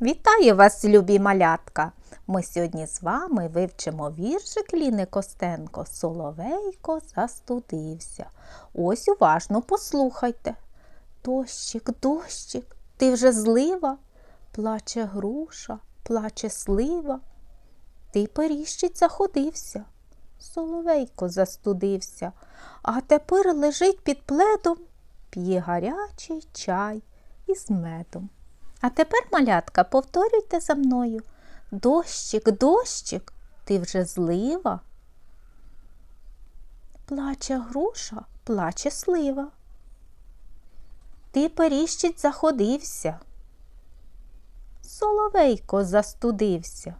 Вітаю вас, любі малятка! Ми сьогодні з вами вивчимо віршик Ліни Костенко Соловейко застудився. Ось уважно послухайте. Дощик, дощик, ти вже злива, плаче груша, плаче слива. Ти періщить заходився. Соловейко застудився, а тепер лежить під пледом, п'є гарячий чай із медом. А тепер, малятка, повторюйте за мною. Дощик, дощик, ти вже злива. Плаче груша, плаче слива. Ти періщить заходився. Соловейко застудився.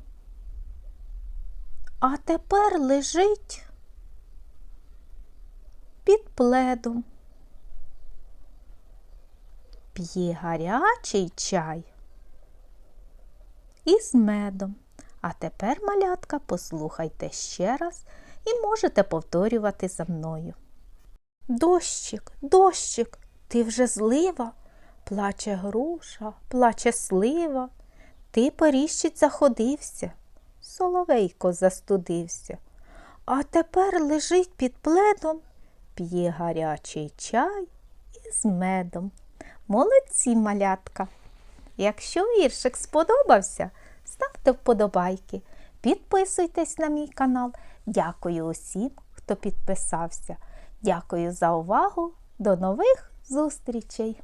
А тепер лежить під пледом п'є гарячий чай із медом. А тепер, малятка, послухайте ще раз і можете повторювати за мною. Дощик, дощик, ти вже злива, плаче груша, плаче слива, ти поріщить заходився, соловейко застудився, а тепер лежить під пледом, п'є гарячий чай із медом. Молодці малятка! Якщо віршик сподобався, ставте вподобайки, підписуйтесь на мій канал. Дякую усім, хто підписався. Дякую за увагу. До нових зустрічей!